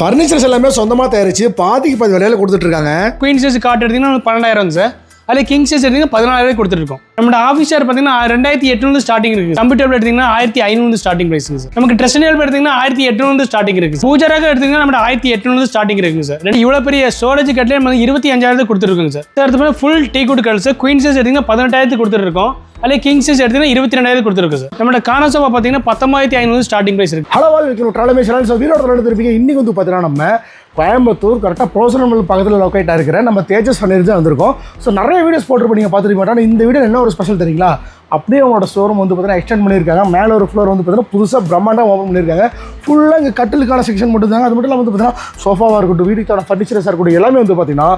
Furnitures எல்லாமே சொந்தமாக தயாரிச்சு பாதிக்கு பாதி விலையில கொடுத்துட்டு இருக்காங்க. குயின் சைஸ் காட்டு எடுத்தீங்கன்னா பன்னெண்டாயிரம் சார் அதில் கிங் சைஸ் எடுத்தீங்கன்னா பதினாலாயிரம் கொடுத்துருக்கோம் நம்ம ஆஃபீஸ் சேர் பார்த்தீங்கன்னா ரெண்டாயிரத்தி எட்நூறு ஸ்டார்டிங் இருக்கு. கம்ப்யூட்டர் எடுத்தீங்கன்னா ஆயிரத்தி ஐநூறு ஸ்டார்டிங் பிரைஸ் சார் நமக்கு ட்ரெஸ் எடுத்தீங்கன்னா ஆயிரத்தி எட்நூறு ஸ்டார்டிங் இருக்கு பூஜராக எடுத்தீங்கன்னா நம்ம ஆயிரத்தி எட்நூறு ஸ்டார்டிங் இருக்குங்க சார் ரெண்டு இவ்வளோ பெரிய ஸ்டோரேஜ் கட்டிலே நம்ம இருபத்தி அஞ்சாயிரத்துக்கு கொடுத்துருக்கோங்க சார் சார் அடுத்து full teak wood cots queen size எடுத்தீங்கன்னா பதினெட்டாயிரத்துக்கு கொடுத்துருக்கோம். அதே கிங் சைஸ் எடுத்தீங்கன்னா இருபத்தி ரெண்டாயிரத்து கொடுத்துருக்கு சார் நம்மளோட கானா சோஃபா பார்த்தீங்கன்னா பத்தொம்பதாயிரத்தி ஐநூறு ஸ்டார்டிங் பிரைஸ் இருக்கு. ஹலோ வாழ் வைக்கணும் ட்ராலமே சேனல் ஸோ வீரோட எடுத்துருப்பீங்க இன்னைக்கு வந்து பார்த்தீங்கன்னா நம்ம கோயம்புத்தூர் கரெக்டாக ப்ரோசனமல் பக்கத்தில் லொக்கேட்டாக இருக்கிற நம்ம தேஜஸ் ஃபர்னிச்சர் தான் வந்திருக்கோம். ஸோ நிறைய வீடியோஸ் போட்டிருப்போம். நீங்கள் பார்த்துருக்க மாட்டோம் இந்த வீடியோ என்ன ஒரு ஸ்பெஷல் தெரியுங்களா அப்படியே அவங்களோட ஷோரூம் வந்து பார்த்தீங்கன்னா எக்ஸ்டெண்ட் பண்ணியிருக்காங்க. மேலே ஒரு ஃப்ளோர் வந்து பார்த்தீங்கன்னா புதுசாக பிரம்மாண்டம் ஓப்பன் பண்ணியிருக்காங்க. ஃபுல்லாக இங்கே கட்டிலுக்கான செக்ஷன் மட்டும் தாங்க அது மட்டும் இல்லாமல் வந்து பார்த்தீங்கன்னா சோஃபாவாக இருக்கட்டும் வீட்டுக்கான ஃபர்னிச்சர்ஸாக இருக்கட்டும் எல்லாமே வந்து பார்த்தீங்கன்னா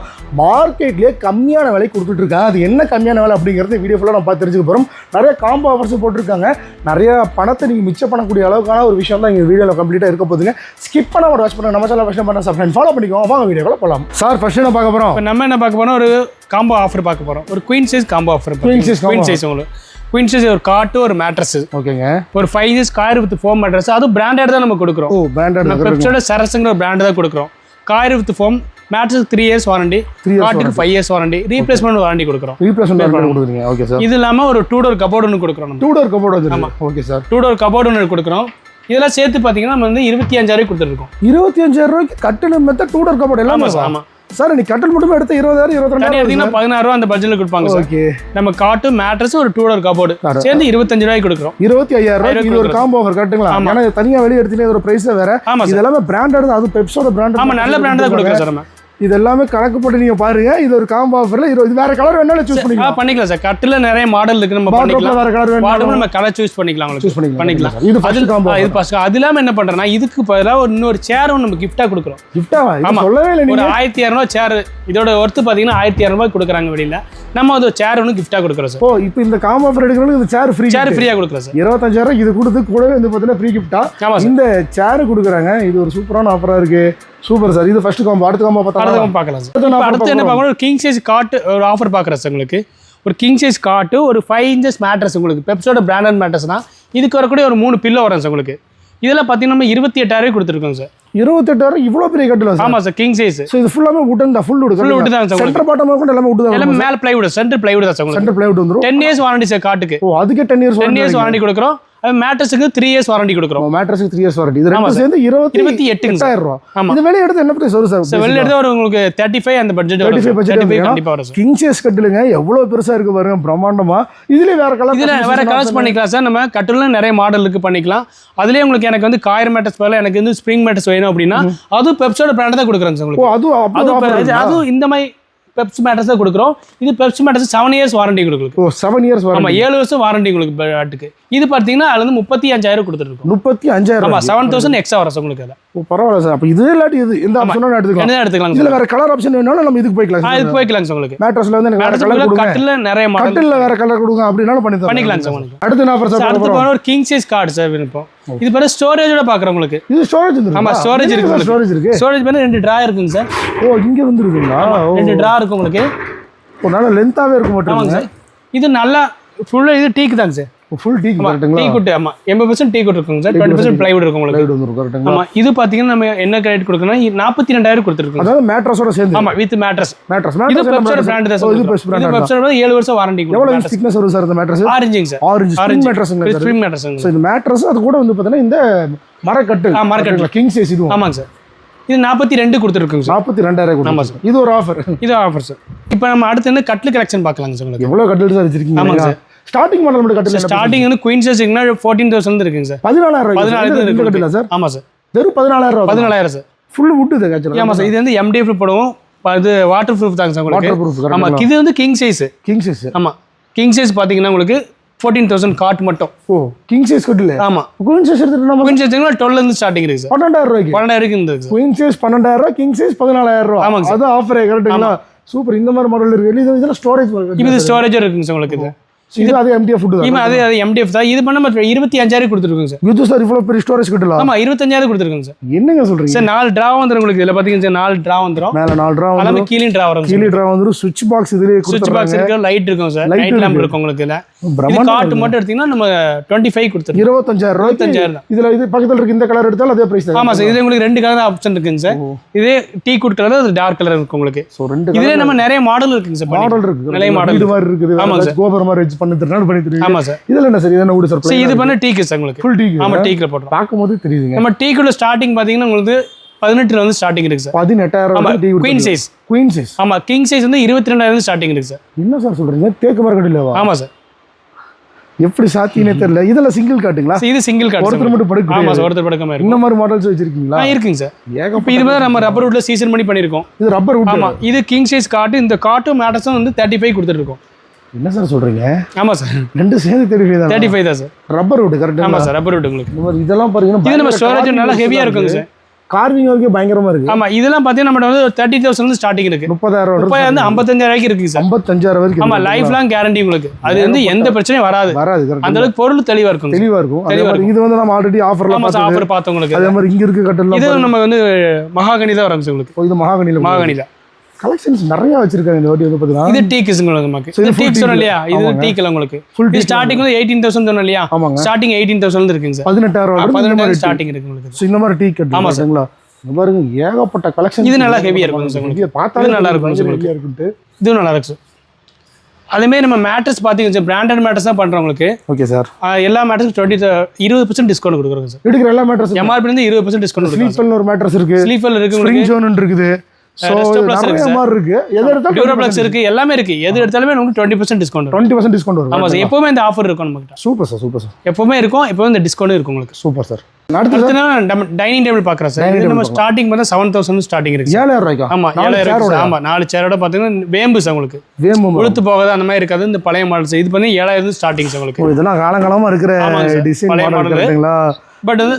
மார்க்கெட்லேயே கம்மியான விலை கொடுத்துட்டு இருக்காங்க. அது என்ன கம்மியான விலை அப்படிங்கிறது வீடியோ ஃபுல்லாக நம்ம பார்த்து தெரிஞ்சுக்க போகிறோம் நிறைய காம்போ ஆஃபர்ஸ் போட்டிருக்காங்க. நிறைய பணத்தை நீங்கள் மிச்சம் பண்ணக்கூடிய அளவுக்கான ஒரு விஷயம் தான் இங்கே வீடியோவில் கம்ப்ளீட்டாக இருக்க போதுங்க ஸ்கிப் பண்ண வாட்ச் பண்ணுங்க. நம்ம சேனல் ஃபஸ்ட் பண்ண ஃப்ரெண்ட் ஃபாலோ பண்ணிக்கோங்க. வாங்க வீடியோவில் போகலாம் சார் ஃபர்ஸ்ட் என்ன பார்க்க போகிறோம் நம்ம என்ன பார்க்க போறோம்? ஒரு காம்போ ஆஃபர் பார்க்க போறோம். ஒரு queen size combo offer size combo queen size உங்களுக்கு. குயின் சைஸ் ஒரு காட்டு ஒரு மேட்ரஸ் ஓகேங்க. ஒரு five years coir with foam mattress அதுவும் பிராண்டட் தான் நம்ம கொடுக்குறோம். ஓ பிராண்டட் பெப்சோட சரஸுங்கிற பிராண்ட் தான் கொடுக்குறோம். Coir with foam mattress three years warranty காட்டுக்கு five years warranty replacement warranty கொடுக்குறோம். ரீப்ளேஸ்மெண்ட் கொடுக்குறீங்க. ஓகே சார் இது இல்லாமல் ஒரு டூ டோர் கபோர்டு ஒன்று கொடுக்குறோம் டூ டோர் கபோர்டு வந்து okay sir two door cupboard ஒன்று கொடுக்குறோம். இதெல்லாம் சேர்த்து பார்த்தீங்கன்னா நம்ம வந்து இருபத்தி அஞ்சாயிரம் கொடுத்துருக்கோம் இருபத்தி அஞ்சாயிரம் ரூபாய்க்கு கட்டில் மெத்த டூ டோர் கபோர்டு எல்லாமே ஆமாம் சார் நீ கட்டில் மட்டுமே எடுத்து இருபதாயிரம் இருபத்தி ரெண்டாயிரம் எடுத்தீங்கன்னா பதினாறு ரூபா அந்த பட்ஜெட்டில் கொடுப்பாங்க ஓகே. நம்ம காட்டு மேட்ரஸ் ஒரு டூ டோர் கபோர்டு சேர்ந்து இருபத்தஞ்சு ரூபாய்க்கு கொடுக்குறோம். இருபத்தி ஐயாயிரம் ரூபாய் இது ஒரு காம்போ ஆஃபர் கரெக்ட்டுங்களா ஏன்னா இது தனியா வெளியே எடுத்தீங்கன்னா ஒரு பிரைஸ் வேற. ஆமாம் இது எல்லாமே பிராண்டட் அது பெப்ஸோட பிராண்ட் ஆமாம் நல்ல பிராண்ட் தான் கொடுக்குறோம் சார் இது எல்லாமே கணக்கு போட்டு நீங்க பாருங்க. இது ஒரு காம்போ ஆஃபர்ல இது வேற கலர் வேணாலும் சூஸ் பண்ணிக்கலாம். பண்ணிக்கலாம் சார். கட்டில் நிறைய மாடல் இருக்கு நம்ம பண்ணிக்கலாம். வேற கலர் வேணும் மாடல் நம்ம கலர் சூஸ் பண்ணிக்கலாம் சூஸ் பண்ணிக்கலாம் பண்ணிக்கலாம். இது ஃபர்ஸ்ட் காம்போ இது ஃபர்ஸ்ட் அது இல்லாம என்ன பண்றேன்னா இதுக்கு பதிலாக ஒரு இன்னொரு சேரும் நம்ம கிஃப்டா கொடுக்குறோம். கிஃப்டா ஆமா. சொல்லவே இல்லை ஒரு ஆயிரத்தி இரநூறுவா சேர் இதோட ஒர்த்து பார்த்தீங்கன்னா ஆயிரத்தி இரநூறுவா கொடுக்குறாங்க வெளியில. நம்ம அது சேர் ஒன்று கிஃப்டா கொடுக்குறோம் சார் ஓ இப்போ இந்த காம்போ ஆஃபர் எடுக்கிறவங்களுக்கு இந்த சேர் ஃப்ரீ சேர் ஃப்ரீயா கொடுக்குறோம் சார் இருபத்தஞ்சாயிரம் இது கொடுத்து கூடவே வந்து பார்த்தீங்கன்னா ஃப்ரீ கிஃப்டா ஆமா சார் இந்த சேர் கொடுக்குறாங்க. இது ஒரு சூப்பரான ஆஃபரா இருக்கு. சூப்பர் சார் இது ஃபர்ஸ்ட் காம்போ அடுத்த காம்போ பார்த்தா அடுத்து பார்க்கலாம் சார் அடுத்து என்ன பார்க்கணும்? கிங் சைஸ் காட்டு ஒரு ஆஃபர் பார்க்குறேன் சார் உங்களுக்கு. ஒரு கிங் சைஸ் காட்டு ஒரு ஃபைவ் இன்ச்சஸ் மேட்ரஸ் உங்களுக்கு. பெப்ஸோட பிராண்டட் மேட்ரஸ்னா இதுக்கு வரக்கூடிய ஒரு மூணு பில்லோ வரும் சார் உங்களுக்கு. இதில் பார்த்தீங்கன்னா நம்ம இருபத்தி எட்டாயிரம் கொடுத்துருக்கோம் சார் இருபத்தெட்டாயிரம் இவ்வளோ பெரிய கட்டலாம் சார். ஆமாம் சார் கிங் சைஸ் ஸோ இது ஃபுல்லாமே உட்டன் தான் ஃபுல் உட் Full wood தான் சார் சென்டர் பாட்டம் கூட எல்லாமே உட் தான் எல்லாமே மேலே பிளைவுட் சென்டர் பிளைவுட் தான் சார் சென்டர் பிளைவுட் வந்துரும். டென் இயர்ஸ் வாரண்டி சார் காட்டுக்கு. ஓ அதுக்கே ten years ten years warranty கொடுக்குறோம். மேட்ரஸுக்கு த்ரீ இயர்ஸ் வாரண்டி கொடுக்குறோம். மேட்ரஸுக்கு த்ரீ இயர்ஸ் வாரண்டி இது ரெண்டு சேர்ந்து இருபத்தி இருபத்தி சார். எட்டாயிரம் ரூபா. ஆமா. இது வெளியே எடுத்து என்ன பிரைஸ் வரும் சார்? வெளில எடுத்து ஒரு உங்களுக்கு தேர்ட்டி ஃபைவ் அந்த பட்ஜெட் வரும் 35 budget தேர்ட்டி ஃபைவ் வரும். கண்டிப்பாக வரும் கிங் சேஸ் கட்டிலுங்க. எவ்வளவு பெருசா இருக்கு பாருங்க பிரம்மாண்டமா. இதுலயே வேற கலர் இதில் வேற கலர்ஸ் பண்ணிக்கலாம் சார். நம்ம கட்டில நிறைய மாடல் இருக்கு பண்ணிக்கலாம். அதுலேயே உங்களுக்கு எனக்கு வந்து காயர் மேட்டர்ஸ் பதிலாக எனக்கு வந்து ஸ்ப்ரிங் மேட்டர்ஸ் வேணும் அப்படின்னா அதுவும் பெப்ஸோட பிராண்ட் தான் கொடுக்குறேன் சார் உங்களுக்கு. அதுவும் அதுவும் இந்த மாதிரி பெப்ஸ் மேட்டர்ஸ் தான் கொடுக்குறோம். இது பெப்ஸ் மேட்டர்ஸ் செவன் இயர்ஸ் வாரண்டி கொடுக்குறோம் ஓ செவன் இயர்ஸ் ஆமா வரும் ஏழு வருஷம் வாரண்டி உங்களுக்கு பேட்டுக்கு இது பார்த்தீங்கன்னா அதுல இருந்து முப்பத்தி அஞ்சாயிரம் கொடுத்துருக்கோம் முப்பத்தி அஞ்சாயிரம் ஆமா செவன் தௌசண்ட் எக்ஸ்ட்ரா வரும் உங்களுக்கு அதில். ஓ பரவாயில்ல சார். அப்ப இது இல்லாட்டி இது இந்த ஆப்ஷனும் எடுத்துக்கலாம். எடுத்துக்கலாம் இதுல சார்? வேற கலர் ஆப்ஷன் வேணாலும் நம்ம இதுக்கு போய்க்கலாம் இது போய்க்கலாம் சார் உங்களுக்கு. மேட்ரஸ்ல வந்து எனக்கு வேற கலர் கொடுங்க. கட்டில நிறைய மாடல் கட்டில்ல வேற கலர் கொடுங்க அப்படின்னாலும் பண்ணி. பண்ணிக்கலாம் சார் உங்களுக்கு. அடுத்து நான் சார், அடுத்து ஒரு கிங் சைஸ் கார்டு சார் விருப்பம் இது பாரு ஸ்டோரேஜோட பாக்குறவங்களுக்கு இது ஸ்டோரேஜ் ஆமா, storage இருக்கு உங்களுக்கு. ஸ்டோரேஜ் இருக்கு? ஸ்டோரேஜ் பண்ணி ரெண்டு ட்ரா இருக்குங்க சார். ஓ இங்க வந்து இருக்குங்களா ரெண்டு ட்ரா இருக்கு உங்களுக்கு. ஓ, நல்ல லென்த்தாவே இருக்க ஆமாங்க மாட்டேங்குது சார். இது நல்லா ஃபுல்லா இது டீக்கு தாங்க sir. Full teak teak wood ஆமா. எண்பது பர்சன்ட் டீ குட் இருக்குங்க சார். டுவெண்ட்டி பர்சன்ட் பிளைவுட் இருக்கும் உங்களுக்கு. லைட் வந்துரும் கரெக்ட்டுங்களா ஆமா இது பாத்தீங்கன்னா நம்ம என்ன கிரெடிட் கொடுக்கணும் நாற்பத்தி ரெண்டாயிரம் கொடுத்துருக்கோம் அதாவது மேட்ரஸோட சேர்ந்து. ஆமா வித் மேட்ரஸ் மேட்ரஸ் இது பெப்சோட பிராண்ட் தான் சார் இது இது பெப்சோட ஏழு வருஷம் வாரண்டி எவ்வளவு இன்ச் திக்னஸ் வரும் சார் இந்த மேட்ரஸ் ஆரஞ்சுங்க சார் ஆரஞ்சு ஆரஞ்சு மேட்ரஸ்ங்க சார் ஸ்ப்ரிங் மேட்ரஸ்ங்க ஸோ இந்த மேட்ரஸ் அது கூட வந்து பார்த்தீங்கன்னா இந்த மரக்கட்டு ஆ, மரக்கட்டில். கிங் சைஸ் இதுவும். ஆமாங்க சார் இது நாற்பத்தி ரெண்டு கொடுத்துருக்குங்க சார் நாற்பத்தி ரெண்டாயிரம் ஆமா கொடுக்கும் இது ஒரு ஆஃபர் இது ஆஃபர் சார் இப்போ நம்ம அடுத்து என்ன கட்லு கலெக்ஷன் பார்க்கலாங்க சார் உங்களுக்கு? எவ்வளவு கட்டில் சார் வச்சிருக்கீங்க ஆமாங்க இல்லையா? ஸ்டார்டிங் மாடல் மட்டும் கட்டில் ஸ்டார்டிங் வந்து குயின் சைஸ்னா ஃபோர்டீன் தௌசண்ட் இருக்குங்க சார் பதினாலாயிரம் பதினாலாயிரம் கட்டில சார் ஆமா சார் வெறும் பதினாலாயிரம் பதினாலாயிரம் சார் ஃபுல் வுட் இது ஆக்சுவலாக ஆமா சார் இது வந்து எம்டிஎஃப் போடுவோம். இது வாட்டர் ப்ரூஃப் தாங்க சார் வாட்டர் உங்களுக்கு ப்ரூஃப் ஆமா இது வந்து கிங் சைஸ் கிங் சைஸ் ஆமா கிங் சைஸ் பாத்தீங்கன்னா உங்களுக்கு ஃபோர்டீன் தௌசண்ட் காட் மட்டும். ஓ கிங் சைஸ் கட்டில்? ஆமா. குயின் சைஸ் எடுத்துட்டு நம்ம குயின் சைஸ்னா டுவெல் இருந்து ஸ்டார்டிங் இருக்கு சார் பன்னெண்டாயிரம் ரூபாய்க்கு? பன்னெண்டாயிரம் இருக்கு சார் குயின் சைஸ் பன்னெண்டாயிரம் ரூபாய் கிங் சைஸ் பதினாலாயிரம் ரூபாய். ஆமாங்க சார். அது ஆஃபர் கரெக்ட்டுங்களா சூப்பர் இந்த மாதிரி மாடல் இருக்கு. இது இதெல்லாம் ஸ்டோரேஜ் இது ஸ்டோரேஜ் இருக்குங்க சார் உங்களுக்கு இது. இது அது எம்டிஎஃப் ஃபுட் இவன் அது அது எம்டிஎஃப் தான். இது பண்ண நம்ம இருபத்தி அஞ்சாயிரம் கொடுத்துருக்கோங்க சார். இது சார் இவ்வளோ பெரிய ஸ்டோரேஜ் கட்டலாம் ஆமா இருபத்தஞ்சாயிரம் கொடுத்துருக்கோங்க சார். என்னங்க சொல்றீங்க? சார் நாலு ட்ரா வந்துடும் உங்களுக்கு இதில். பார்த்தீங்கன்னா சார் நாலு ட்ரா வந்துடும் மேல நாலு ட்ரா கீழே ட்ரா வரும் கீழே ட்ரா வந்துரும். சுவிட்ச் பாக்ஸ் இதுலயே சுவிட்ச் பாக்ஸ் இருக்கு லைட் இருக்கும் சார். லைட் லேம்ப் இருக்கு. இருக்கும் உங்களுக்கு இதுல. இது காட்டு மட்டும் எடுத்தீங்கன்னா நம்ம டுவெண்ட்டி ஃபைவ் கொடுத்துருக்கோம். இருபத்தஞ்சாயிரம் இருபத்தஞ்சாயிரம் தான். இதுல இது பக்கத்துல இருக்கு. இந்த கலர் எடுத்தாலும் அதே பிரைஸ் ஆமா சார் இது உங்களுக்கு ரெண்டு கலர் ஆப்ஷன் இருக்குங்க சார். இதே டீ குட் கலர் அது டார்க் கலர் இருக்கும் உங்களுக்கு. ஸோ ரெண்டு இதுல நம்ம நிறைய மாடல் இருக்குங்க சார். மாடல் இருக்கு. நிறைய model வீடு மாதிரி இருக்குது. கோபுரம் மாதிரி வச்சு பண்ணி பண்ணி ஆமா சார் இதுல என்ன சார் இது என்ன வீடு சார் இது பண்ண டீக்கு சார் உங்களுக்கு. ஃபுல் டீ ஆமா டீக்கில் போடுறோம். பார்க்கும்போது தெரியுதுங்க. நம்ம டீக்குள்ள ஸ்டார்டிங் பாத்தீங்கன்னா உங்களுக்கு பதினெட்டுல வந்து ஸ்டார்டிங் இருக்கு சார் பதினெட்டாயிரம் குயின் சைஸ் குயின் சைஸ் ஆமா கிங் சைஸ் வந்து இருபத்தி ரெண்டாயிரம் ஸ்டார்டிங் இருக்கு சார் என்ன சார் சொல்றீங்க? தேக்கு மரம் ஆமா சார் எப்படி சாத்தினே தெரியல. இதுல சிங்கிள் காட்டுங்களா? இது சிங்கிள் கார்டு ஒருத்தர் மட்டும் படுக்க ஆமா சார் ஒருத்தர் இருக்கும் இந்த மாதிரி மாடல்ஸ் வச்சிருக்கீங்களா? இருக்குங்க சார் இப்போ இது மாதிரி நம்ம ரப்பர் வுட்ல சீசன் பண்ணி பண்ணியிருக்கோம். இது ரப்பர் வுட் ஆமா இது கிங் சைஸ் காட்டு இந்த காட்டும் மேட்டஸும் வந்து தேர்ட்டி ஃபைவ் கொடுத்துருக்கோம் என்ன சார் சொல்றீங்க? ஆமா சார். ரெண்டு சேர்ந்து தெரியுது தேர்ட்டி ஃபைவ் தான் சார். ரப்பர் வுட் கரெக்டா ஆமா சார் ரப்பர் வுட் உங்களுக்கு. இதெல்லாம் பாருங்கன்னா இது நம்ம ஸ்டோரேஜ் நல்லா works ஹெவியா எல்லாம் இருக்குங்க சார். கார்விங் வரைக்கும் பயங்கரமா இருக்கு. ஆமா இதெல்லாம் பார்த்தீங்கன்னா நம்ம வந்து தேர்ட்டி தௌசண்ட் ஸ்டார்டிங் இருக்கு. முப்பதாயிரம் ரூபாய் வந்து ஐம்பத்தஞ்சாயிரம் வரைக்கும் இருக்கு சார். ஐம்பத்தஞ்சாயிரம் வரைக்கும் ஆமா. லைஃப் லாங் கேரண்டி உங்களுக்கு. அது வந்து எந்த பிரச்சனையும் வராது. வராது. அந்த அளவுக்கு பொருள் தெளிவா இருக்கும் தெளிவா இருக்கும். அதே தெளிவா மாதிரி இது வந்து நம்ம ஆல்ரெடி ஆஃபர்ல ஆமா சார் ஆஃபர் பார்த்தவங்களுக்கு அதே மாதிரி இங்க இருக்க கட்டெல்லாம் இது நம்ம வந்து மகாகனி தான் வரும் சார் உங்களுக்கு. இது மகாகனில மகாகனி தான் கலெக்ஷன்ஸ் நிறைய வச்சிருக்காங்க இந்த வாட்டி வந்து பாத்தீங்கன்னா. இது டீக்கு உங்களுக்கு நமக்கு. இது டீக் சொன்னோம் இல்லையா? இது. டீக்கில் உங்களுக்கு. ஃபுல் ஸ்டார்டிங் வந்து எயிட்டீன் தௌசண்ட் சொன்னோம் இல்லையா? ஆமாங்க. ஸ்டார்டிங் எயிட்டீன் தௌசண்ட் இருக்குங்க சார் பதினெட்டாயிரம் இந்த மாதிரி ஸ்டார்டிங் இருக்கு உங்களுக்கு. So, இந்த மாதிரி டீ கட்டு ஆமா சார். பாருங்களா இங்க பாருங்க ஏகப்பட்ட கலெக்ஷன் இது நல்லா heavy-ஆ இருக்கும் சார் உங்களுக்கு. பார்த்தாலே நல்லா இருக்கும் சார் ஹெவியா இருக்குன்ட்டு. இதுவும் நல்லா இருக்கு சார் அதேமாரி நம்ம மேட்ரஸ் பார்த்தீங்கன்னா பிராண்டட் மேட்ரஸ் தான் பண்ணுறோம் உங்களுக்கு. ஓகே சார் எல்லா மேட்ரஸும் டுவெண்ட்டி இருபது பர்சன்ட் டிஸ்கவுண்ட் கொடுக்குறோங்க சார் எடுக்கிற எல்லா மேட்ரஸ் எம்ஆர்பி இருந்து இருபது பர்சன்ட் டிஸ்கவுண்ட் கொடுக்குறோம் ஸ்லீப்பர்னு ஒரு மேட்ரஸ் இருக்கு. ஸ்லீப்பர் இருக்கு ஸ்ப்ரிங் உங்களுக்கு ஜோன் இருக்குது. ஸோ நிறைய இருக்கு மாதிரி இருக்கு எது எடுத்தாலும் டியூரோப்ளக்ஸ் இருக்கு எல்லாமே இருக்கு எது எடுத்தாலுமே நமக்கு twenty percent discount twenty percent discount ஆமா வரும் சார் எப்பவுமே இந்த ஆஃபர் இருக்கும் நம்மகிட்ட. சூப்பர் சார் சூப்பர் சார் எப்பவுமே இருக்கும் எப்பவுமே இந்த டிஸ்கவுண்ட் இருக்கும் உங்களுக்கு. சூப்பர் சார் அடுத்து நம்ம டைனிங் டேபிள் பார்க்குறோம் சார் நம்ம ஸ்டார்டிங் பார்த்தா செவன் தௌசண்ட் ஸ்டார்டிங் இருக்கு ஏழாயிரம் ரூபாய்க்கா? ஆமா நாலு ஏழாயிரம் சேரோட இருக்கு. ஆமா நாலு சேரோட பார்த்தீங்கன்னா வேம்பு சார் உங்களுக்கு. வேம்பு உளுத்து போகாது அந்த மாதிரி இருக்காது இந்த பழைய மாடல்ஸ் இது பண்ணி ஏழாயிரம் ஸ்டார்டிங் சார் உங்களுக்கு. இதெல்லாம் காலங்காலமா இருக்கிற. டிசைன் பழைய மாடல் பட் வந்து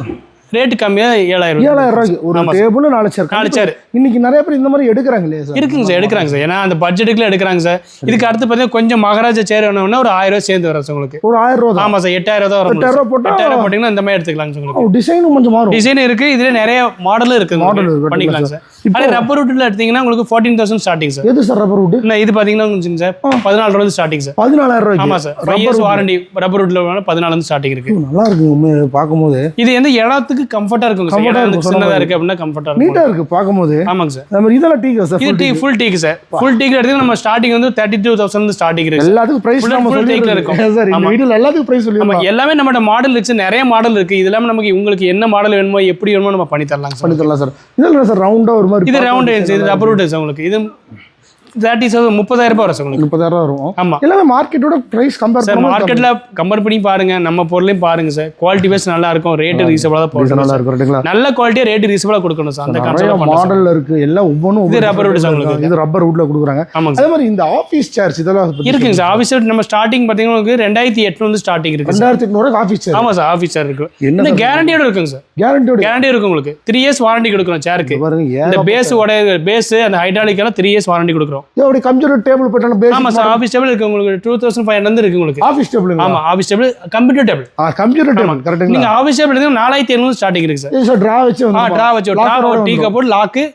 ரேட்டு கம்மியா ஏழாயிரம் ரூபாய். ஏழாயிரம் ரூபாய்க்கு ஒரு டேபிள் நாலு சேர் நாலு சேர் இன்னைக்கு நிறைய பேர் இந்த மாதிரி எடுக்கிறாங்க இல்லையா சார் இருக்குங்க சார் எடுக்கிறாங்க சார் ஏன்னா அந்த பட்ஜெட்டுக்குள்ள எடுக்கிறாங்க சார். இதுக்கு அடுத்து பார்த்தீங்கன்னா கொஞ்சம் மகாராஜா சேர் வேணும்னா ஒரு ஆயிரம் ரூபாய் சேர்ந்து வரும் உங்களுக்கு. ஒரு ஆயிரம் ரூபா தான். ஆமா சார் எட்டாயிரம் தான் வரும் எட்டாயிரம் ரூபா போட்டா எட்டாயிரம் போட்டீங்கன்னா இந்த மாதிரி எடுத்துக்கலாம் உங்களுக்கு. டிசைனும் கொஞ்சம் மாறும். டிசைன் இருக்கு இதுல நிறைய மாடலும் இருக்கு Model உங்களுக்கு. இருக்கு, பண்ணிக்கலாம் சார் அதே ரப்பர் ரூட்டில் எடுத்தீங்கன்னா உங்களுக்கு ஃபோர்டீன் தௌசண்ட் ஸ்டார்டிங் சார் எது சார் ரப்பர் வுட் இன்னும் இது பார்த்தீங்கன்னா கொஞ்சம் சார் பதினாலு ரூபா ஸ்டார்டிங் சார் பதினாலாயிரம் ரூபாய்க்கு? ஆமா சார் இயர்ஸ் வாரண்டி ரப்பர் ரூட்டில் பதினாலு வந்து ஸ்டார்டிங் இருக்கு. நல்லா இருக்கு உண்மையை பார்க்கும்போது. இது வந்து இடத்துக்கு கம்ஃபர்ட்டா இருக்குங்க சார் Comfort ஆ இடம் இருக்கும், வந்து சொன்ன சின்னதா இருக்கு அப்படின்னா கம்ஃபர்ட்டா இருக்கும். நீட்டா இருக்கு பார்க்கும்போது. ஆமாங்க சார் இதெல்லாம் டீக்கா சார் இது teak full teak sir full teak எடுத்து நம்ம ஸ்டார்டிங் வந்து தேர்ட்டி டூ தௌசண்ட் ஸ்டார்டிங் இருக்கு எல்லாத்துக்கும் பிரைஸ் நம்ம full சொல்லி take ல இருக்கும். சார் இந்த எல்லாத்துக்கும் பிரைஸ் சொல்லி எல்லாமே நம்மளோட மாடல் இருக்கு நிறைய மாடல் இருக்கு. இது நமக்கு உங்களுக்கு என்ன மாடல் வேணுமோ எப்படி வேணுமோ நம்ம பண்ணி தரலாம் பண்ணி தரலாம் சார் இதெல்லாம் சார் ரவுண்டா ஒரு மாதிரி இது ரவுண்ட் இது ரப்பர் உங்களுக்கு இது தேர்ட்டி தௌசண்ட் முப்பதாயிரம் ரூபாய் வரும் சார் உங்களுக்கு. முப்பதாயிரம் ரூபா வரும். ஆமா. எல்லாமே மார்க்கெட்டோட பிரைஸ் கம்பேர் சார் மார்க்கெட்ல கம்பேர் பண்ணி பாருங்க நம்ம பொருளையும் பாருங்க சார். குவாலிட்டி வைஸ் நல்லா இருக்கும் ரேட்டு ரீசனபிளா தான் போடணும் நல்லா இருக்கும் நல்ல குவாலிட்டியா ரேட்டு ரீசனபிளா கொடுக்கணும் சார் அந்த கான்செப்ட். மாடல்ல இருக்கு எல்லாம் ஒவ்வொன்றும் இது rubber wood சார் உங்களுக்கு. இது ரப்பர் வுட்ல கொடுக்குறாங்க. ஆமாங்க அதே மாதிரி இந்த ஆபீஸ் சேர்ஸ் இதெல்லாம் இருக்குங்க சார். ஆஃபீஸ் நம்ம ஸ்டார்டிங் பார்த்தீங்கன்னா ரெண்டாயிரத்தி எட்நூறு ஸ்டார்டிங் இருக்கு ரெண்டாயிரத்தி எட்நூறு ஆஃபீஸ் சேர் ஆமா சார் ஆஃபீஸ் சார் இருக்கு. என்ன கேரண்டியோட இருக்குங்க சார். கேரண்டியோட கேரண்டி இருக்கும் உங்களுக்கு. த்ரீ இயர்ஸ் வாரண்டி கொடுக்குறோம் சேருக்கு இந்த பேஸ் உடைய பேஸ் அந்த ஹைட்ராலிக் எல்லாம் த்ரீ இயர்ஸ் வாரண்டி கொடுக்குறோம். அப்படி கம்ப்யூட்டர் டேபிள் போட்டாலும் ஆமா பேசிக் சார் ஆஃபீஸ் டேபிள் இருக்கு உங்களுக்கு. டூ தௌசண்ட் ஃபைவ் ஹண்ட்ரட் இருக்கு உங்களுக்கு. ஆஃபீஸ் டேபிள் ஆமா ஆஃபீஸ் டேபிள் கம்ப்யூட்டர் டேபிள் ஆ கம்ப்யூட்டர் டேபிள் கரெக்ட்டுங்களா நீங்க ஆஃபீஸ் டேபிள் நாலாயிரத்தி எழுநூறு ஸ்டார்டிங் இருக்கு சார் டிரா வச்சு ட்ரா வச்சு ட்ரா டீ கபோர்ட் லாக்கு.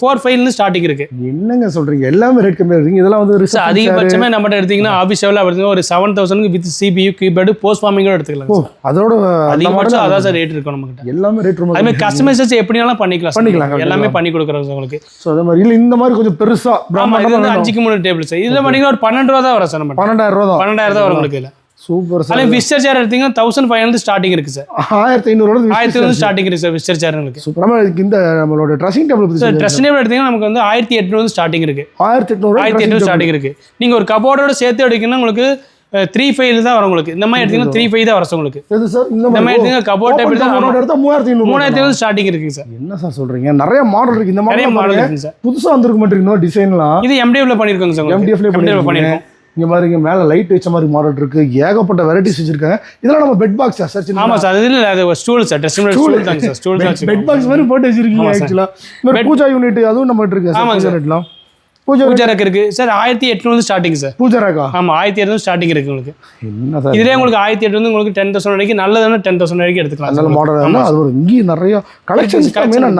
ஃபோர் ஃபைவ்ல ஸ்டார்டிங் இருக்கு. என்னங்க சொல்றீங்க? எல்லாமே ரேட் கம்மியா இருக்கு. இதெல்லாம் வந்து. அதிகபட்சமே நம்மகிட்ட எடுத்தீங்கன்னா ஆஃபீஸ் டேபிள் அப்படி ஒரு seven thousand with CPU keyboard post ஃபார்மிங்கோட எடுத்துக்கலாம். அதோட அதிகபட்சம் அதான் சார் ரேட் இருக்கும் நம்மகிட்ட. எல்லாமே ரேட் ரொம்ப அதுமாதிரி கஸ்டமைசேஷன் எப்படினாலும் பண்ணிக்கலாம். பண்ணிக்கலாம், எல்லாமே பண்ணி கொடுக்குறோம் சார் உங்களுக்கு. ஸோ அதே மாதிரி இல்லை இந்த மாதிரி கொஞ்சம் பெருசா ஆமா இது வந்து. அஞ்சுக்கு மூணு டேபிள் சார் இதுல பண்ணீங்கன்னா ஒரு பன்னெண்டு ரூபா தான் வரும் சார் நம்ம பன்னெண்டாயிரம் ரூபா பன்னெண்டாயிரம் தான் வரும் உங்களுக்கு. இதுல சூப்பர் சார். விஸ்டர் சேர் எடுத்தீங்கன்னா தௌசண்ட் ஃபைவ் ஹண்ட்ரட் ஸ்டார்டிங் இருக்கு சார். ஆயிரத்தி ஐநூறு ஆயிரத்தி வந்து ஸ்டார்டிங் இருக்கு சார் விஸ்டர் சேர் உங்களுக்கு சூப்பர் நம்ம இதுக்கு இந்த நம்மளோட ட்ரெஸ்ஸிங் டேபிள் சார் சொல்லுங்க. ட்ரெஸ் டேபிள் எடுத்தீங்கன்னா நமக்கு வந்து ஆயிரத்தி எட்நூறு ஸ்டார்டிங் இருக்கு. ஆயிரத்தி எட்நூறு ஆயிரத்தி எட்நூறு ஸ்டார்டிங் இருக்கு. நீங்க ஒரு கபோர்டோட சேர்த்து எடுக்கணும்னா உங்களுக்கு த்ரீ ஃபைவ் தான் வரும் உங்களுக்கு. இந்த மாதிரி எடுத்தீங்கன்னா த்ரீ ஃபைவ் தான் வரும் உங்களுக்கு. இந்த மாதிரி எடுத்தீங்கன்னா கபோர்ட் டைப் எடுத்தா மூவாயிரத்தி மூணாயிரத்தி ஐநூறு ஸ்டார்டிங் இருக்குங்க சார். என்ன சார் சொல்றீங்க? நிறைய மாடல் இருக்கு. இந்த மாதிரி மாடல் இருக்குங்க சார். புதுசா வந்திருக்க மாட்டேங்குது டிசைன்லாம் இது எம்டிஎஃப்ல பண்ணிருக்கோங்க சார். எம்டிஎஃப்ல பண்ணிருக்கோம் இங்க மாதிரி இங்க மேல லைட் வச்ச மாதிரி மாடல் இருக்கு. ஏகப்பட்ட வெரைட்டிஸ் வச்சிருக்காங்க. இதெல்லாம் நம்ம பெட் பாக்ஸ் சார் ஆமா சார் அது இல்ல அது ஸ்டூல் சார் ட்ரெஸ் ஸ்டூல் தாங்க சார் ஸ்டூல் தான் பெட் பாக்ஸ் மாதிரி போட்டு வச்சிருக்கீங்க ஆமா, sir. ஆக்சுவலா இந்த பூஜா யூனிட் அதுவும் நம்ம இருக்கு சார் பூஜா sir. யூனிட்லாம் பூஜை பூஜா ரேக் இருக்கு. சார் ஆயிரத்தி எட்நூறு ஸ்டார்டிங் சார் பூஜை ரேக்கா ஆமா ஆயிரத்தி எட்நூறு ஸ்டார்டிங் இருக்கு உங்களுக்கு. என்ன சார் இதுலேயே உங்களுக்கு ஆயிரத்தி எட்நூறு உங்களுக்கு டென் தௌசண்ட் வரைக்கும் நல்லதான டென் தௌசண்ட் வரைக்கும் எடுத்துக்கலாம் நல்ல. மாடல் அது ஒரு இங்கேயும் நிறைய கலெக்ஷன்ஸ்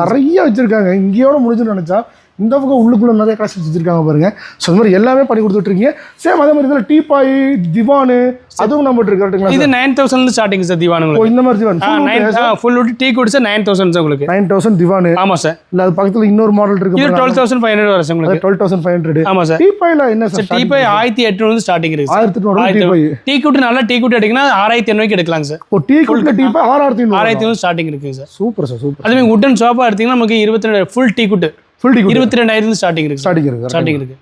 நிறைய வச்சிருக்காங்க. இங்கேயோட முடிஞ்சுன்னு நினைச்சா இந்த பக்கம் உள்ளுக்குள்ள நிறைய கலெக்ஷன்ஸ் வச்சிருக்காங்க பாருங்க. ஸோ இந்த மாதிரி எல்லாமே பண்ணி கொடுத்துட்டு இருக்கீங்க சேம் அதே மாதிரி இதில் டீபாய் திவானு அதுவும் நம்ம இருக்கு கரெக்டுங்களா இது நைன் தௌசண்ட் ஸ்டார்டிங் சார் திவான் இந்த மாதிரி திவான் ஃபுல் விட்டு டீ குடிச்சா நைன் தௌசண்ட் சார் உங்களுக்கு. நைன் தௌசண்ட் திவானு ஆமா சார் இல்ல அது பக்கத்துல இன்னொரு மாடல் இது இருக்கு டுவெல் தௌசண்ட் ஃபைவ் ஹண்ட்ரட் வரும் சார் உங்களுக்கு. டுவெல் தௌசண்ட் ஃபைவ் ஹண்ட்ரட் ஆமா சார் டீபாயில என்ன சார் டீ பை ஆயிரத்தி எட்நூறு ஸ்டார்டிங் இருக்கு சார் ஆயிரத்தி எட்நூறு ஆயிரத்தி டீபாய் டீ குட்டு நல்லா டீ குட்டு எடுக்கணும் ஆறாயிரத்தி எண்ணூறுக்கு எடுக்கலாம் சார் ஓ டீ குட்ல டீபாய் ஆறாயிரத்தி ஆறாயிரத்தி ஸ்டார்டிங் இருக்குங்க சார் சூப்பர் சார் சூப்பர். அதுவே உட்டன் சோஃபா எடுத்தீங்கன்னா நமக்கு இருபத்தி ரெண்டு full teak wood. Full teak இருபத்தி ரெண்டாயிரத்து ஸ்டார்டிங் இருக்கு. ஸ்டார்டிங் இருக்கு ஸ்டார்டிங் இருக்கு.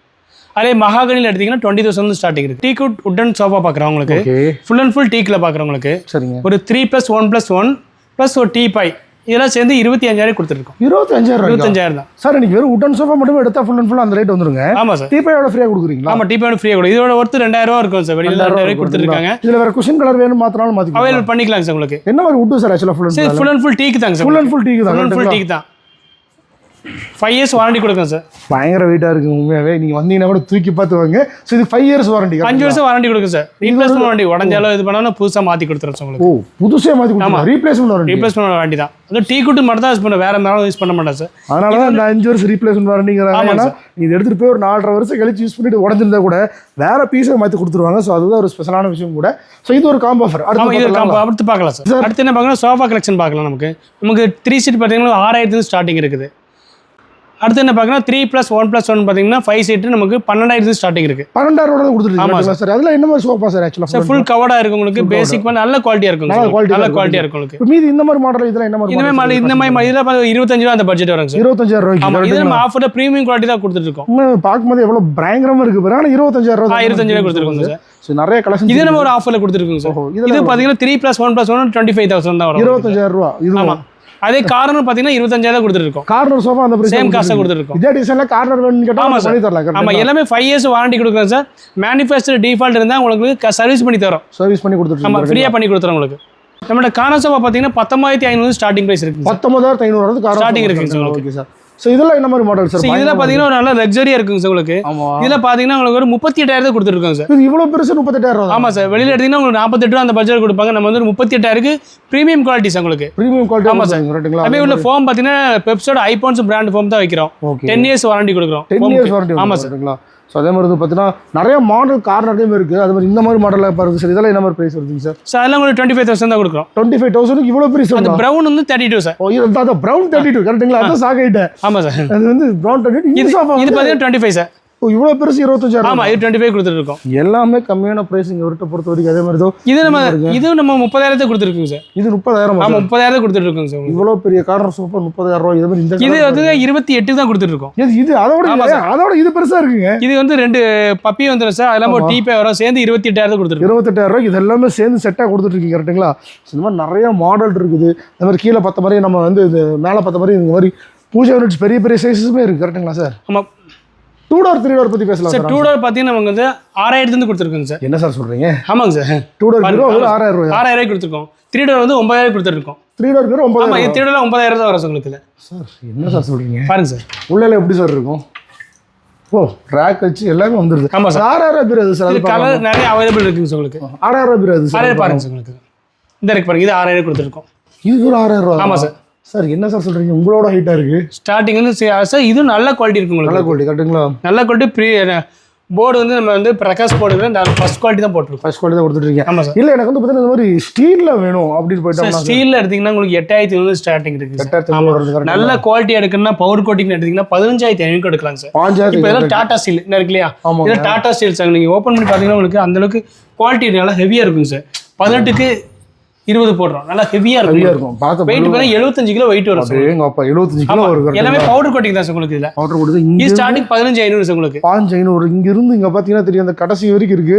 அதே மகாகனியில் எடுத்தீங்கன்னா டுவெண்ட்டி தௌசண்ட் ஸ்டார்டிங் இருக்கு. டீ குட் உட்டன் சோஃபா பார்க்குறவங்களுக்கு ஃபுல் அண்ட் ஃபுல் டீக்கில் பார்க்குறவங்களுக்கு சரிங்க. ஒரு three plus one plus one plus ஒரு டீ பை இதெல்லாம் சேர்ந்து இருபத்தி அஞ்சாயிரம் கொடுத்துருக்கோம் இருபத்தி அஞ்சாயிரம் ரூபாய் இருபத்தஞ்சாயிரம் தான். சார் இன்னைக்கு வெறும் உட்டன் சோஃபா மட்டும் எடுத்தா ஃபுல் அண்ட் ஃபுல் அந்த ரேட் வந்துருங்க. ஆமாம் சார் டீபாயோட ஃப்ரீயா கொடுக்குறீங்களா? ஆமாம் டீ பை ஃப்ரீயாக கொடுக்கும் இதோட ஒருத்தர் ரெண்டாயிரம் ரூபா இருக்கும் சார் வெளியில் ரெண்டாயிரம் கொடுத்துருக்காங்க இதுல வேற குஷன் கலர் வேணும் மாத்தினாலும் மாத்திக்கலாம். அவைலபிள் பண்ணிக்கலாம் சார் உங்களுக்கு. என்ன மாதிரி உட்டு சார் ஆக்சுவலா full full and full teak தாங்க sir full and full teak full and full தான் டீக்கு தான். ஃபைவ் இயர்ஸ் வாரண்டி கொடுக்கும் சார் பயங்கர வெயிட்டா இருக்கு உண்மையாவே. நீங்க வந்தீங்கன்னா கூட தூக்கி பார்த்து வாங்க ஸோ இது ஃபைவ் இயர்ஸ் வாரண்டி அஞ்சு வருஷம் வாரண்டி கொடுக்கும் சார் ரீப்ளேஸ்மெண்ட் வாரண்டி உடஞ்சாலும் இது பண்ணாலும் புதுசாக மாற்றி கொடுத்துரும் சார் உங்களுக்கு. ஓ புதுசே மாத்தி கொடுத்தா ரீப்ளேஸ்மெண்ட் வாரண்டி ரீப்ளேஸ்மெண்ட் வாரண்டி தான். அது டீ குட்டு மட்டும் தான் யூஸ் பண்ண வேற இருந்தாலும் யூஸ் பண்ண மாட்டேன் சார் அதனால தான் இந்த அஞ்சு வருஷம் ரீப்ளேஸ்மெண்ட் ஆமாங்க ஏன்னா இது எடுத்துட்டு போய் ஒரு நாலரை வருஷம் கழிச்சு யூஸ் பண்ணிட்டு உடஞ்சிருந்தா கூட வேற பீஸை மாத்தி கொடுத்துருவாங்க. ஸோ அதுதான் ஒரு ஸ்பெஷலான விஷயம் கூட. ஸோ இது ஒரு காம்போ ஆஃபர் அடுத்து காம்போ அடுத்து பார்க்கலாம் சார் அடுத்து என்ன பார்க்கலாம்? சோஃபா கலெக்ஷன் பார்க்கலாம் நமக்கு. நமக்கு த்ரீ சீட் பார்த்தீங்கன்னா ஆறாயிரத்து ஸ்டார்டிங் இருக்குது. அடுத்து என்ன பார்க்கலாம் three plus one plus one பார்த்தீங்கன்னா ஃபைவ் சீட்டு நமக்கு பன்னெண்டாயிரத்து ஸ்டார்டிங் இருக்கு. பன்னெண்டாயிரம் ரூபா கொடுத்துருக்கீங்க சார் அதுல என்ன மாதிரி சோஃபா சார் சார் ஆக்சுவலாக ஃபுல் கவர்டாக இருக்கு உங்களுக்கு பேசிக் பண்ண நல்ல குவாலிட்டியாக இருக்கும் நல்ல நல்ல இருக்கும். குவாலிட்டியாக இருக்கும் உங்களுக்கு. மீதி இந்த மாதிரி மாடல் இதெல்லாம் என்ன மாதிரி இந்த மாதிரி மாடல் இந்த மாதிரி இதில் இருபத்தஞ்சு ரூபா அந்த பட்ஜெட் வருங்க சார் இருபத்தஞ்சாயிரம் ஆமாம் இது நம்ம ஆஃபரில் ப்ரீமியம் குவாலிட்டி தான் கொடுத்துட்டு இருக்கோம். இன்னும் பார்க்கும்போது எவ்வளவு பயங்கரமா இருக்கு பாரு ஆனால் இருபத்தஞ்சாயிரம் ஆ ரூபாய் இருபத்தஞ்சு ரூபா கொடுத்துருக்கோங்க சார் ஸோ நிறைய கலெக்ஷன் இது நம்ம ஒரு ஆஃபரில் கொடுத்துருக்கோங்க சார் இது இதுல பார்த்தீங்கன்னா three plus one plus one twenty five thousand தான் வரும் இருபத்தஞ்சாயிரம் ரூபா இது அதே கார்னர் பார்த்தீங்கன்னா இருபத்தஞ்சாயிரம் கொடுத்துருக்கோம் கார்னர் சோஃபா அந்த சேம் கொடுத்துருக்கீங்க. கொடுத்துருக்கோம் இதே டிசைன்ல கார்னர் வேணும்னு கேட்டா ஆமா பண்ணி தரலாம் கரெக்டாக எல்லாமே ஃபைவ் இயர்ஸ் வாரண்டி கொடுக்குறோம் சார். மேனுஃபேக்சர் டிஃபால்ட் இருந்தால் உங்களுக்கு சர்வீஸ் பண்ணி தரோம். சர்வீஸ் பண்ணி கொடுத்துட்டு ஆமாம் ஃப்ரீயாக பண்ணி கொடுத்துறோம் உங்களுக்கு. நம்மளோட கார்னர் சோஃபா பார்த்தீங்கன்னா பத்தொம்பதாயிரத்தி ஐநூறு ஸ்டார்டிங் ப்ரைஸ் இருக்குது பத்தொன்பதாயிரத்தி ஐநூறு இருக்குங்க சார். Okay sir. ஸோ இதெல்லாம் என்ன மாதிரி மாடல் சார்? இதில் பார்த்தீங்கன்னா ஒரு நல்ல லக்ஸரியாக இருக்குங்க சார் உங்களுக்கு. ஆமா. இதில் பார்த்தீங்கன்னா உங்களுக்கு ஒரு முப்பத்தி எட்டாயிரத்து கொடுத்துருக்கோம் சார். இது இவ்வளவு பெருசு முப்பத்தெட்டாயிரம் ரூபா ஆமாம் சார். வெளியில் எடுத்தீங்கன்னா உங்களுக்கு நாற்பத்தெட்டு ரூபா அந்த பட்ஜெட் கொடுப்பாங்க. நம்ம வந்து முப்பத்தி எட்டாயிருக்கு ப்ரீமியம் குவாலிட்டி சார் உங்களுக்கு. பிரீமியம் குவாலிட்டி ஆமா ஆமா சார். ரைட்டுங்களா அதே உள்ள ஃபோம் பார்த்தீங்கன்னா பெப்ஸோட ஐபான்ஸ் பிராண்ட் ஃபோம் தான் வைக்கிறோம். டென் இயர்ஸ் வாரண்டி கொடுக்குறோம். டென் இயர்ஸ் வாரண்டி ஆமா ஆமாம் சார். ஸோ அதே மாதிரி வந்து பார்த்தீங்கன்னா நிறைய மாடல் கார்னர்லையும் இருக்குது அது மாதிரி இந்த மாதிரி மாடலில் பாருங்க சார் இதெல்லாம் என்ன மாதிரி ப்ரைஸ் வருதுங்க சார் சார் அதெல்லாம் உங்களுக்கு டுவெண்ட்டி ஃபைவ் தௌசண்ட் தான் கொடுக்குறோம். டுவெண்ட்டி ஃபைவ் தௌசண்ட்க்கு இவ்வளோ பெரிய அந்த ப்ரௌன் வந்து தேர்ட்டி டூ சார் ஓ இது அதான் ப்ரௌன் தேர்ட்டி டூ கரெக்ட்டுங்களா அதான் சாக் ஆகிட்டேன் ஆமாம் சார் அது வந்து ப்ரௌன் தேர்ட்டி இது பார்த்தீங்கன்னா டுவெண்ட்டி ஃபைவ் சார் இவ்வளோ பெருசு இருபத்தஞ்சாயிரம் ஆமாம் இது டுவெண்ட்டி ஃபைவ் கொடுத்துட்டு இருக்கோம் எல்லாமே கம்மியான ப்ரைஸ் இங்கே விட்ட பொறுத்த வரைக்கும் அதே மாதிரி தான் இது நம்ம இது நம்ம முப்பதாயிரத்தை கொடுத்துருக்கோங்க சார். இது முப்பதாயிரம் ஆமாம் முப்பதாயிரத்தை கொடுத்துட்டு இருக்கோங்க சார். இவ்வளோ பெரிய கார்னர் சோஃபா முப்பதாயிரம் ரூபாய் இது மாதிரி இந்த இது வந்து இருபத்தி எட்டு தான் கொடுத்துட்டு இருக்கோம் இது இது அதோட அதோட இது பெருசா இருக்குங்க. இது வந்து ரெண்டு பப்பி வந்துடும் சார். அதெல்லாம் ஒரு டீ பே வரும். சேர்ந்து இருபத்தி எட்டாயிரத்தை கொடுத்துருக்கோம் இருபத்தெட்டாயிரம் ரூபாய்க்கு இது எல்லாமே சேர்ந்து செட்டாக கொடுத்துட்டு இருக்கீங்க கரெக்ட்டுங்களா So, இந்த மாதிரி நிறைய மாடல் இருக்குது. அந்த மாதிரி கீழே பத்த மாதிரி நம்ம வந்து இது மேலே பத்த மாதிரி இந்த மாதிரி பூஜை யூனிட்ஸ் பெரிய பெரிய சைஸஸுமே இருக்கு கரெக்ட்டுங்களா சார்? ஆமாம் டூ டோர் த்ரீ டோர் பற்றி பேசலாம் சார் டூ டோர் பார்த்தீங்கன்னா நமக்கு வந்து ஆறாயிரத்துலேருந்து கொடுத்துருக்கோங்க சார். என்ன சார் சொல்றீங்க? ஆமாங்க சார். Two door. ஆறாயிரம் ரூபாய்? ஆறாயிரம் கொடுத்துருக்கோம். த்ரீ டோர் வந்து ஒன்பதாயிரம் கொடுத்துருக்கோம். த்ரீ டோர் பீரோ ஒன்பதாயிரம் த்ரீ டோர்ல ஒன்பதாயிரம் தான் வரும் உங்களுக்கு. சார் என்ன சார் சொல்றீங்க? பாருங்க சார். உள்ளே எப்படி சார் இருக்கும்? ஓ ரேக் வச்சு எல்லாமே வந்துருது. ஆமா சார். ஆறாயிரம் பீரோ அது சார் அது. கலர் நிறைய அவைலபிள் இருக்குங்க சார் உங்களுக்கு. ஆறாயிரம் பீரோ அது சார் பாருங்க உங்களுக்கு. இந்த இருக்கு பாருங்க இது ஆறாயிரம் கொடுத்துருக்கோம். இது ஒரு ஆறாயிரம் ரூபா. ஆமா சார். சார் என்ன சார் சொல்றீங்க? உங்களோட ஹைட்டா இருக்கு. ஸ்டார்டிங் வந்து சி- சார் இது நல்ல குவாலிட்டி இருக்கு நல்ல உங்களுக்கு குவாலிட்டி கரெக்ட்டுங்களா? நல்ல குவாலிட்டி ப்ரீ போர்டு வந்து நம்ம வந்து பிரகாஷ் போர்டு நான் ஃபர்ஸ்ட் குவாலிட்டி தான் போட்டிருக்கோம். ஃபர்ஸ்ட் குவாலிட்டி தான் சார். இல்ல எனக்கு வந்து பார்த்தீங்கன்னா இந்த மாதிரி ஸ்டீல்ல வேணும் அப்படின்னு சார் போயிட்டோம்னா ஸ்டீல்ல எடுத்தீங்கன்னா உங்களுக்கு எட்டாயிரத்தி ஐநூறு ஸ்டார்டிங் இருக்கு சார். எட்டாயிரத்தி. நல்ல குவாலிட்டி எடுக்கணும்னா பவர் கோட்டிங் எடுத்தீங்கன்னா பதினஞ்சாயிரத்தி ஐநூறு எடுக்கலாம் சார். பாஞ்சாயிரத்தி இப்போ இதெல்லாம் டாடா ஸ்டீல் இருக்கு இல்லையா. இதெல்லாம் டாடா ஸ்டீல் சார். நீங்கள் ஓப்பன் பண்ணி பார்த்தீங்கன்னா உங்களுக்கு அந்த அளவுக்கு குவாலிட்டி நல்லா ஹெவியாக இருக்குங்க சார். பதினெட்டுக்கு இருபது போடுறோம். நல்லா ஹெவியா இருக்கும். இருக்கும். பார்த்த வெயிட் பார்த்தா எழுபத்தஞ்சு கிலோ வெயிட் வரும் எங்க அப்பா எழுபத்தஞ்சு கிலோ வரும் எல்லாமே பவுடர் கோட்டிங் தான் சார் உங்களுக்கு இதில். ஆர்டர் கொடுத்து இங்க ஸ்டார்டிங் பதினஞ்சு ஐநூறு உங்களுக்கு. பாஞ்சு ஐநூறு. இங்க இருந்து இங்க பாத்தீங்கன்னா தெரியும் அந்த கடைசி வரைக்கும் இருக்கு.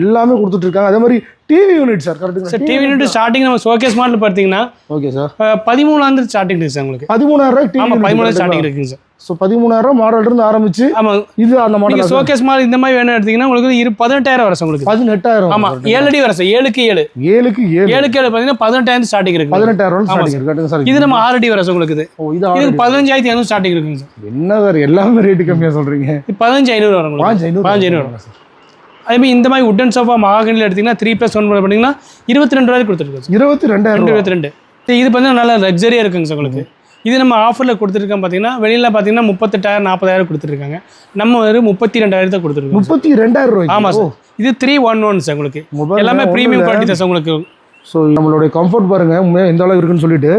எல்லாமே கொடுத்துட்டு இருக்காங்க. அதே மாதிரி டிவி யூனிட் சார் கரெக்டுங்களா சார் டிவி யூனிட் ஸ்டார்டிங் நம்ம ஷோகேஸ் மாடல் பார்த்தீங்கன்னா ஓகே சார் பதிமூணாயிரம் ஸ்டார்டிங் இருக்கு சார் உங்களுக்கு. பதிமூணாயிரம் ரூபாய் பதிமூணாயிரம் ஸ்டார்டிங் இருக்குங்க சார் ஸோ பதிமூணாயிரம் மாடல் இருந்து ஆரம்பிச்சு ஆமா. இது அந்த மாடல் ஷோகேஸ் மாடல் இந்த மாதிரி வேணும் எடுத்தீங்கன்னா உங்களுக்கு இரு பதினெட்டாயிரம் சார் உங்களுக்கு. பதினெட்டாயிரம் ஆமா. ஏழு அடி சார். ஏழுக்கு ஏழு. ஏழுக்கு ஏழு. ஏழுக்கு ஏழு பார்த்தீங்கன்னா பதினெட்டாயிரம் ஸ்டார்டிங் இருக்கு. பதினெட்டாயிரம் ஸ்டார்டிங் இருக்கு. சார். இது நம்ம ஆறு அடி சார் உங்களுக்கு இது. ஓ இது பதினஞ்சாயிரத்தி ஐநூறு ஸ்டார்டிங் இருக்குங்க சார். என்ன சார் எல்லாமே ரேட்டு கம்மியா சொல்றீங்க. இது பதினஞ்சு ஐநூறு வரும் பாஞ்சு ஐநூறு பாஞ்சு ஐநூறு வரும். அதே மாதிரி இந்த மாதிரி உட்டன் சோஃபா மகாகனியில் எடுத்தீங்கன்னா த்ரீ ப்ளஸ் ஒன் பார்த்தீங்கன்னா இருபத்தி ரெண்டு ரூபாய்க்கு கொடுத்துருக்கோம் சார். இருபத்தி ரெண்டாயிரம் ரெண்டு இருபத்தி ரெண்டு. இது பார்த்தீங்கன்னா நல்லா லக்ஸரியாக இருக்குங்க சார் உங்களுக்கு. இது நம்ம ஆஃபரில் கொடுத்துருக்கோம் பார்த்தீங்கன்னா வெளியில் பார்த்தீங்கன்னா முப்பத்தெட்டாயிரம் நாற்பதாயிரம் கொடுத்துருக்காங்க. நம்ம ஒரு முப்பத்தி ரெண்டாயிரத்தை கொடுத்துருக்கோம் முப்பத்தி ரெண்டாயிரம் ரூபாய் ஆமாம் சார். இது த்ரீ ஒன் ஒன் சார் உங்களுக்கு. எல்லாமே ப்ரீமியம் குவாலிட்டி சார் உங்களுக்கு. ஸோ நம்மளுடைய கம்ஃபர்ட் பாருங்க. உண்மையாக எந்த அளவுக்கு இருக்குன்னு சொல்லிட்டு.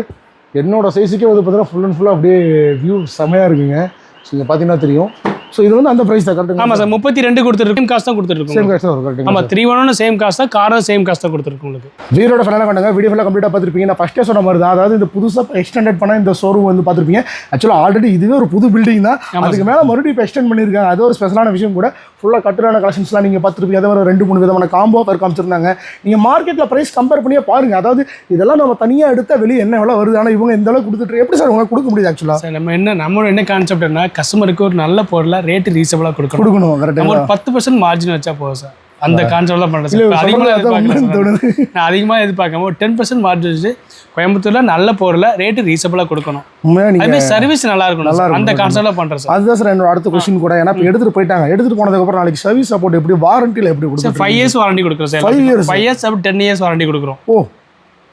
என்னோட சைஸுக்கே வந்து பார்த்தீங்கன்னா ஃபுல் அண்ட் ஃபுல்லாக அப்படியே வியூ செமையாக இருக்குங்க. ஸோ இங்கே பார்த்தீங்கன்னா தெரியும். ஸோ இது வந்து அந்த ப்ரைஸ் தான். கரெக்டுங்க ஆமாம் சார் முப்பத்தி ரெண்டு கொடுத்துருக்கோம் காசு தான் சேம் கொடுத்துருக்கோம் காசு தான் கரெக்டுங்க ஆமாம் த்ரீ ஒன் சேம் காசு தான் காரம் சேம் காசு தான் கொடுத்துருக்கோம் உங்களுக்கு. வீடியோட ஃபைனலாக கண்டுங்க. வீடியோ ஃபுல்லாக கம்ப்ளீட்டாக பார்த்துருப்பீங்க. நான் ஃபஸ்ட்டே சொன்ன மாதிரி தான். அதாவது இந்த புதுசாக எக்ஸ்டெண்டட் பண்ண இந்த ஷோரூம் வந்து பார்த்துருப்பீங்க. ஆக்சுவலாக ஆல்ரெடி இதுவே ஒரு புது பில்டிங் தான். அதுக்கு மேலே மறுபடியும் இப்போ எக்ஸ்டெண்ட் பண்ணியிருக்காங்க. அது ஒரு ஸ்பெஷலான விஷயம் கூட. ஃபுல்லாக கட்டுறான கலெக்ஷன்ஸ்லாம் நீங்கள் பார்த்துருப்பீங்க. அதே மாதிரி ரெண்டு மூணு விதமான காம்போ ஆஃபர் காமிச்சிருந்தாங்க. நீங்கள் மார்க்கெட்டில் ப்ரைஸ் கம்பேர் பண்ணியே பாருங்க. அதாவது இதெல்லாம் நம்ம தனியாக எடுத்தால் வெளியே என்ன விலை வருது? ஆனால் இவங்க இந்த அளவுக்கு கொடுத்துட்டு எப்படி சார் உங்களுக்கு கொடுக்க முடியுது ஆக்சுவலாக சார் நம்ம என்ன நம்மளோட என்ன கான்செப்ட்னா கஸ்டமருக்கு ஒரு நல்ல பொருளை ரேட்டு ரீசனபிளாக கொடுக்கணும். கொடுக்கணும் கரெக்டாக ஒரு பத்து பர்சன்ட் மார்ஜின் வச்சா போதும் சார். அந்த கான்செப்ட்லாம் பண்ணுறேன் சார். அதிகமாக தோணுது. நான் அதிகமாக எதிர்பார்க்காம ஒரு டென் பர்சன்ட் மார்ஜின் வச்சு கோயம்புத்தூரில் நல்ல பொருளை ரேட்டு ரீசனபிளாக கொடுக்கணும். அதுமாதிரி சர்வீஸ் நல்லா இருக்கணும் நல்லா. அந்த. கான்செப்ட்ல பண்ணுறேன் சார். அதுதான் சார் என்னோட அடுத்த கொஸ்டின் கூட. ஏன்னா இப்போ எடுத்துகிட்டு போயிட்டாங்க. எடுத்துகிட்டு போனதுக்கப்புறம் நாளைக்கு சர்வீஸ் சப்போர்ட் எப்படி வாரண்டியில் எப்படி கொடுக்கும் ஃபைவ் இயர்ஸ் வாரண்டி கொடுக்குறோம் sir. Five years. Five years ten years warranty கொடுக்குறோம். ஓ.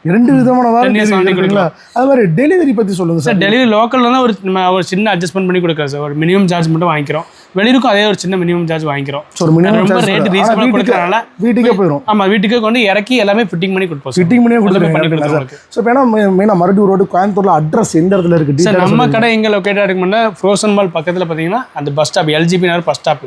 ரெண்டு விதமான வாரண்டி years warranty இருக்குங்களா அது மாதிரி டெலிவரி பற்றி சொல்லுங்கள் சார். சார் டெலிவரி லோக்கலில் தான் ஒரு ஒரு சின்ன அட்ஜஸ்ட்மெண்ட் பண்ணி கொடுக்குறோம் சார் ஒரு மினிமம் சார்ஜ் மட்டும் வாங்கிக்கிறோம். வெளியிருக்கும் அதே ஒரு சின்ன மினிமம் சார்ஜ் வாங்கிக்கிறோம். ஒரு மினிமம் ரொம்ப reasonable ஆ கொடுக்கறனால வீட்டுக்கே போயிடும் ஆமா வீட்டுக்கு கொண்டு இறக்கி எல்லாமே ஃபிட்டிங் பண்ணி கொடுப்போம் சார் ஃபிட்டிங் பண்ணியே பண்ணி கொடுத்துருங்க சார் கொடுத்துருவோம் ஸோ இப்போ ஏன்னா மெயினாக மறுபடியும் ரோடு கோயம்புத்தூர்ல அட்ரஸ் எந்த இடத்துல இருக்கு? சார் நம்ம கடை எங்க லொக்கேட்டாக இருக்கும்னா ஃப்ரோசன் மால் பக்கத்தில் பார்த்தீங்கன்னா அந்த bus stop LGB Nagar bus stop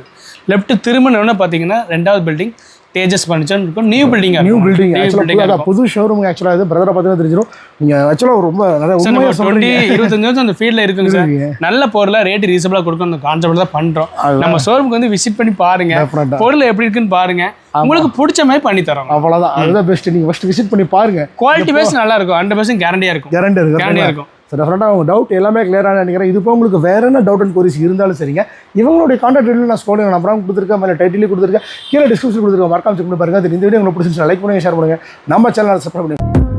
left திரும்பினோன்னு பார்த்தீங்கன்னா ரெண்டாவது பில்டிங் தேஜஸ் ஃபர்னிச்சர் இருக்கும். நியூ பில்டிங் நியூ பில்டிங் ஆக்சுவலாக புது ஷோரூம் ஆக்சுவலாக இது பிரதரை பார்த்தீங்கன்னா தெரிஞ்சிடும் நீங்கள் ஆக்சுவலாக ரொம்ப நம்ம உண்மையாக சொல்கிறீங்க இருபத்தஞ்சு வருஷம் அந்த ஃபீல்டில் இருக்குங்க சார். நல்ல பொருளை ரேட் ரீசனபிளாக கொடுக்கும். அந்த கான்செப்ட் தான் பண்றோம். அதுதான். நம்ம ஷோரூமுக்கு வந்து விசிட் பண்ணி பாருங்க. பொருள் எப்படி இருக்குன்னு பாருங்க. உங்களுக்கு பிடிச்ச மாதிரி பண்ணி தரோம். அவ்வளோதான் அதுதான் பெஸ்ட் நீங்கள் ஃபஸ்ட் விசிட் பண்ணி பாருங்க. குவாலிட்டி பேஸ் நல்லா இருக்கும். ஹண்ட்ரட் பர்சன்ட் கேரண்டியா இருக்கும். கேரண்டி இருக்கு கேரண்டியா இருக்கும். ஸோ டெஃபினட்டாக உங்கள் டவுட் எல்லாமே கிளியராக நினைக்கிறேன். இது போக உங்களுக்கு வேறு என்ன டவுட் அண்ட் கொரிஸ் இருந்தாலும் சரிங்க. இவங்களுடைய கான்டாக்ட் டீட்டெயில் நான் ஸ்கோலிங் நம்பராக கொடுத்துருக்கேன் மேலே டைட்டிலே கொடுத்துருக்கேன். கீழே டிஸ்கிரிப்ஷன் கொடுத்துருக்கேன். மறக்காம செக் பண்ணி பாருங்க. இந்த வீடியோ உங்களுக்கு பிடிச்சிருந்துச்சு லைக் பண்ணுங்கள் ஷேர் பண்ணுங்கள் நம்ம சேனல் சப்ஸ்கிரைப் பண்ணுங்கள்